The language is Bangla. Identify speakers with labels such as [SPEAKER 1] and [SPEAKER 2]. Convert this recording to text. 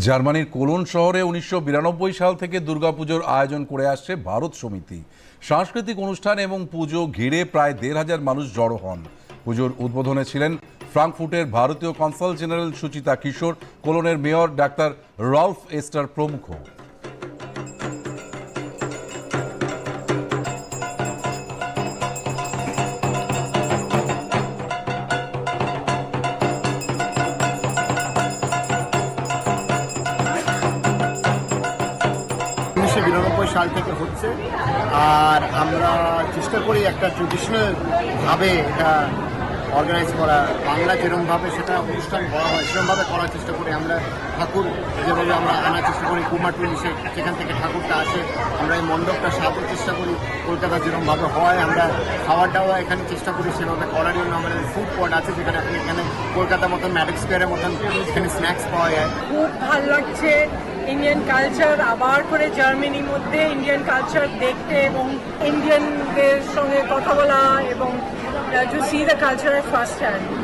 [SPEAKER 1] জার্মানির কোলন শহরে উনিশশো বিরানব্বই সাল থেকে দুর্গাপুজোর আয়োজন করে আসছে ভারত সমিতি। সাংস্কৃতিক অনুষ্ঠান এবং পুজো ঘিরে প্রায় দেড় হাজার মানুষ জড়ো হন। পুজোর উদ্বোধনে ছিলেন ফ্রাঙ্কফুটের ভারতীয় কনসাল জেনারেল সুচিতা কিশোর, কোলনের মেয়র ডাক্তার রলফ এস্টার প্রমুখ।
[SPEAKER 2] উনিশশো বিরানব্বই সাল থেকে হচ্ছে। আর আমরা চেষ্টা করি একটা ট্রেডিশনাল ভাবে এটা অর্গানাইজ করা। বাংলা যেরকমভাবে সেটা অনুষ্ঠান করা হয় সেরকমভাবে করার চেষ্টা করি। আমরা ঠাকুর যেভাবে আমরা আনার চেষ্টা করি কুমারটুলি সেখান থেকে ঠাকুরটা আসে, আমরা এই মণ্ডপটা সাজার চেষ্টা করি। কলকাতা যেরকমভাবে হয়, আমরা খাওয়া দাওয়া এখানে চেষ্টা করি, সেভাবে করার জন্য আমাদের ফুড কোর্ট আছে, যেখানে আপনি এখানে কলকাতার মতন ম্যাডিক স্কোয়ারের মতন এখানে স্ন্যাক্স পাওয়া যায়।
[SPEAKER 3] খুব ভালো লাগছে। ইন্ডিয়ান কালচার আবার করে জার্মানির মধ্যে ইন্ডিয়ান কালচার দেখতে এবং ইন্ডিয়ানদের সঙ্গে কথা বলা এবং to see the culture first hand